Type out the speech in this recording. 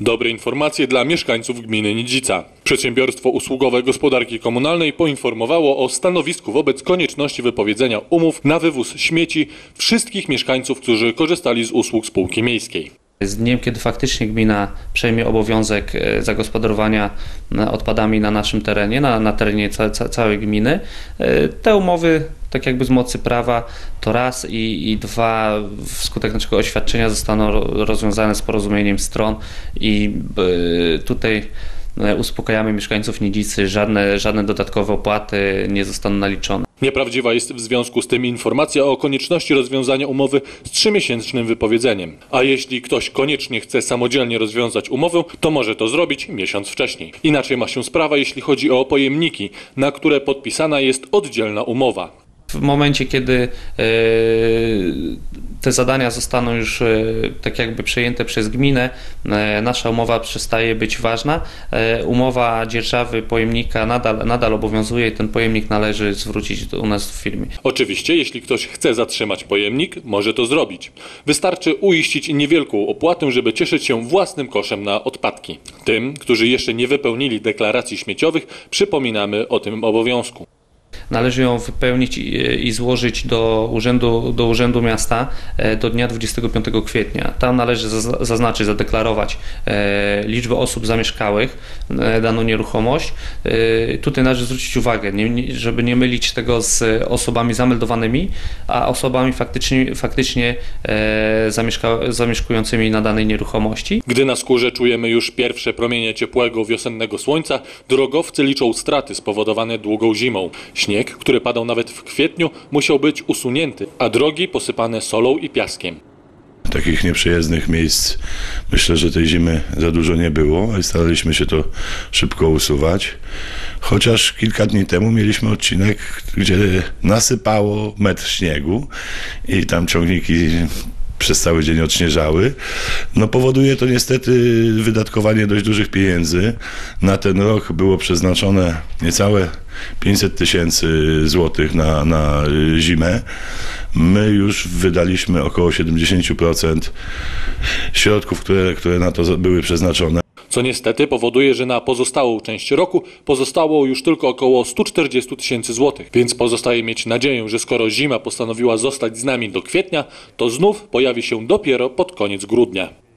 Dobre informacje dla mieszkańców gminy Nidzica. Przedsiębiorstwo usługowe gospodarki komunalnej poinformowało o stanowisku wobec konieczności wypowiedzenia umów na wywóz śmieci wszystkich mieszkańców, którzy korzystali z usług spółki miejskiej. Z dniem, kiedy faktycznie gmina przejmie obowiązek e, zagospodarowania e, odpadami na naszym terenie, na, na terenie ca, ca, całej gminy, e, te umowy, tak jakby z mocy prawa, to raz i, i dwa, wskutek naszego oświadczenia zostaną ro- rozwiązane z porozumieniem stron i e, tutaj e, uspokajamy mieszkańców Nidzicy, żadne, żadne dodatkowe opłaty nie zostaną naliczone. Nieprawdziwa jest w związku z tym informacja o konieczności rozwiązania umowy z trzymiesięcznym wypowiedzeniem. A jeśli ktoś koniecznie chce samodzielnie rozwiązać umowę, to może to zrobić miesiąc wcześniej. Inaczej ma się sprawa, jeśli chodzi o pojemniki, na które podpisana jest oddzielna umowa. W momencie, kiedy e, te zadania zostaną już e, tak jakby przejęte przez gminę, e, nasza umowa przestaje być ważna. Umowa dzierżawy pojemnika nadal, nadal obowiązuje i ten pojemnik należy zwrócić u nas w firmie. Oczywiście, jeśli ktoś chce zatrzymać pojemnik, może to zrobić. Wystarczy uiścić niewielką opłatę, żeby cieszyć się własnym koszem na odpadki. Tym, którzy jeszcze nie wypełnili deklaracji śmieciowych, przypominamy o tym obowiązku. Należy ją wypełnić i, złożyć do urzędu, do urzędu Miasta e, do dnia 25 kwietnia. Tam należy zaz- zaznaczyć, zadeklarować e, liczbę osób zamieszkałych e, daną nieruchomość. Tutaj należy zwrócić uwagę, żeby nie mylić tego z osobami zameldowanymi, a osobami faktycznie, faktycznie zamieszka, zamieszkującymi na danej nieruchomości. Gdy na skórze czujemy już pierwsze promienie ciepłego wiosennego słońca, drogowcy liczą straty spowodowane długą zimą. Śnieg, który padał nawet w kwietniu, musiał być usunięty, a drogi posypane solą i piaskiem. Takich nieprzejezdnych miejsc myślę, że tej zimy za dużo nie było i staraliśmy się to szybko usuwać. Chociaż kilka dni temu mieliśmy odcinek, gdzie nasypało metr śniegu i tam ciągniki przez cały dzień odśnieżały. No powoduje to niestety wydatkowanie dość dużych pieniędzy. Na ten rok było przeznaczone niecałe 500 tysięcy złotych na, na y, zimę. My już wydaliśmy około 70% środków, które, które na to były przeznaczone. Co niestety powoduje, że na pozostałą część roku pozostało już tylko około 140 tysięcy złotych. Więc pozostaje mieć nadzieję, że skoro zima postanowiła zostać z nami do kwietnia, to znów pojawi się dopiero pod koniec grudnia.